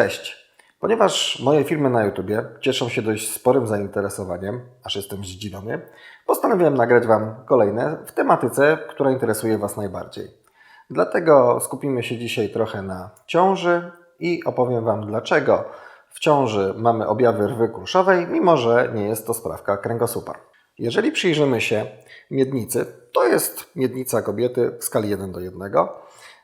Cześć. Ponieważ moje filmy na YouTubie cieszą się dość sporym zainteresowaniem, aż jestem zdziwiony, postanowiłem nagrać Wam kolejne w tematyce, która interesuje Was najbardziej. Dlatego skupimy się dzisiaj trochę na ciąży i opowiem Wam dlaczego w ciąży mamy objawy rwy kulszowej, mimo że nie jest to sprawka kręgosłupa. Jeżeli przyjrzymy się miednicy, to jest miednica kobiety w skali 1 do 1,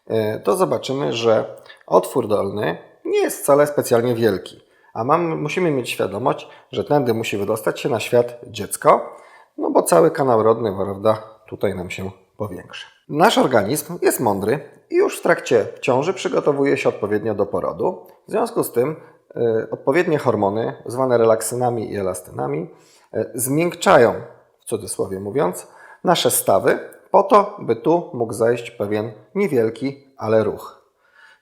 e, to zobaczymy, że otwór dolny nie jest wcale specjalnie wielki. A mamy, musimy mieć świadomość, że tędy musi wydostać się na świat dziecko, no bo cały kanał rodny, prawda, tutaj nam się powiększy. Nasz organizm jest mądry i już w trakcie ciąży przygotowuje się odpowiednio do porodu. W związku z tym y, odpowiednie hormony, zwane relaksynami i elastynami, y, zmiękczają, w cudzysłowie mówiąc, nasze stawy po to, by tu mógł zajść pewien niewielki, ale ruch.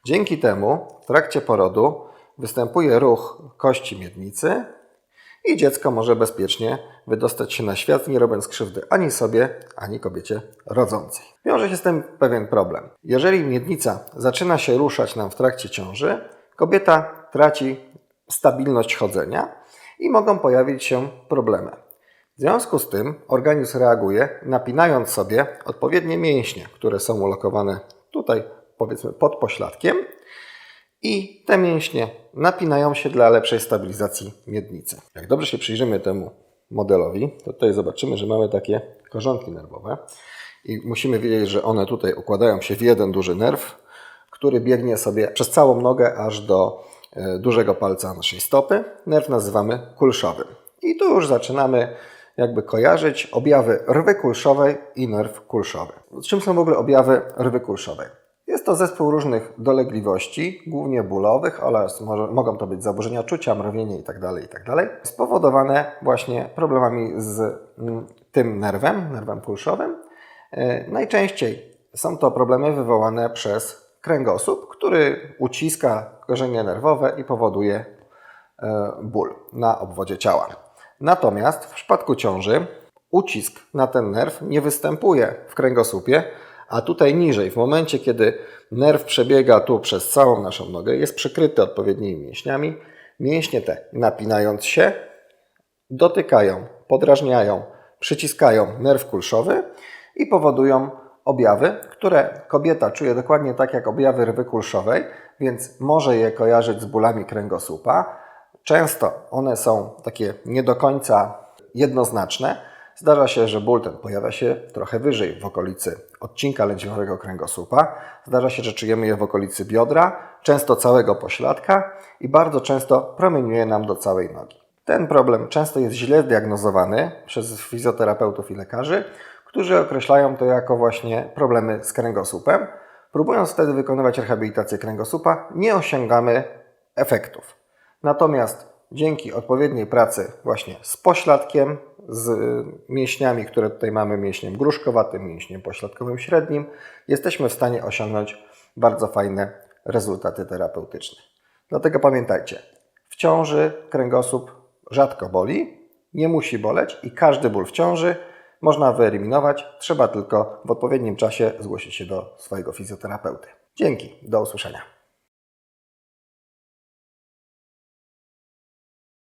Dzięki temu w trakcie porodu występuje ruch kości miednicy i dziecko może bezpiecznie wydostać się na świat, nie robiąc krzywdy ani sobie, ani kobiecie rodzącej. Wiąże się z tym pewien problem. Jeżeli miednica zaczyna się ruszać nam w trakcie ciąży, kobieta traci stabilność chodzenia i mogą pojawić się problemy. W związku z tym organizm reaguje, napinając sobie odpowiednie mięśnie, które są ulokowane tutaj, powiedzmy, pod pośladkiem, i te mięśnie napinają się dla lepszej stabilizacji miednicy. Jak dobrze się przyjrzymy temu modelowi, to tutaj zobaczymy, że mamy takie korzonki nerwowe i musimy wiedzieć, że one tutaj układają się w jeden duży nerw, który biegnie sobie przez całą nogę aż do e, dużego palca naszej stopy. Nerw nazywamy kulszowym. I tu już zaczynamy jakby kojarzyć objawy rwy kulszowej i nerw kulszowy. Czym są w ogóle objawy rwy kulszowej? Jest to zespół różnych dolegliwości, głównie bólowych, może, mogą to być zaburzenia czucia, mrowienie itd., itd., spowodowane właśnie problemami z mm, tym nerwem, nerwem kulszowym. E, najczęściej są to problemy wywołane przez kręgosłup, który uciska korzenie nerwowe i powoduje e, ból na obwodzie ciała. Natomiast w przypadku ciąży ucisk na ten nerw nie występuje w kręgosłupie, a tutaj niżej, w momencie kiedy nerw przebiega tu przez całą naszą nogę, jest przykryty odpowiednimi mięśniami, mięśnie te napinając się, dotykają, podrażniają, przyciskają nerw kulszowy i powodują objawy, które kobieta czuje dokładnie tak jak objawy rwy kulszowej, więc może je kojarzyć z bólami kręgosłupa. Często one są takie nie do końca jednoznaczne, Zdarza się, że ból ten pojawia się trochę wyżej, w okolicy odcinka lędźwiowego kręgosłupa. Zdarza się, że czujemy je w okolicy biodra, często całego pośladka i bardzo często promieniuje nam do całej nogi. Ten problem często jest źle zdiagnozowany przez fizjoterapeutów i lekarzy, którzy określają to jako właśnie problemy z kręgosłupem. Próbując wtedy wykonywać rehabilitację kręgosłupa, nie osiągamy efektów. Natomiast dzięki odpowiedniej pracy właśnie z pośladkiem, z mięśniami, które tutaj mamy, mięśniem gruszkowatym, mięśniem pośladkowym średnim, jesteśmy w stanie osiągnąć bardzo fajne rezultaty terapeutyczne. Dlatego pamiętajcie, w ciąży kręgosłup rzadko boli, nie musi boleć i każdy ból w ciąży można wyeliminować, trzeba tylko w odpowiednim czasie zgłosić się do swojego fizjoterapeuty. Dzięki, do usłyszenia.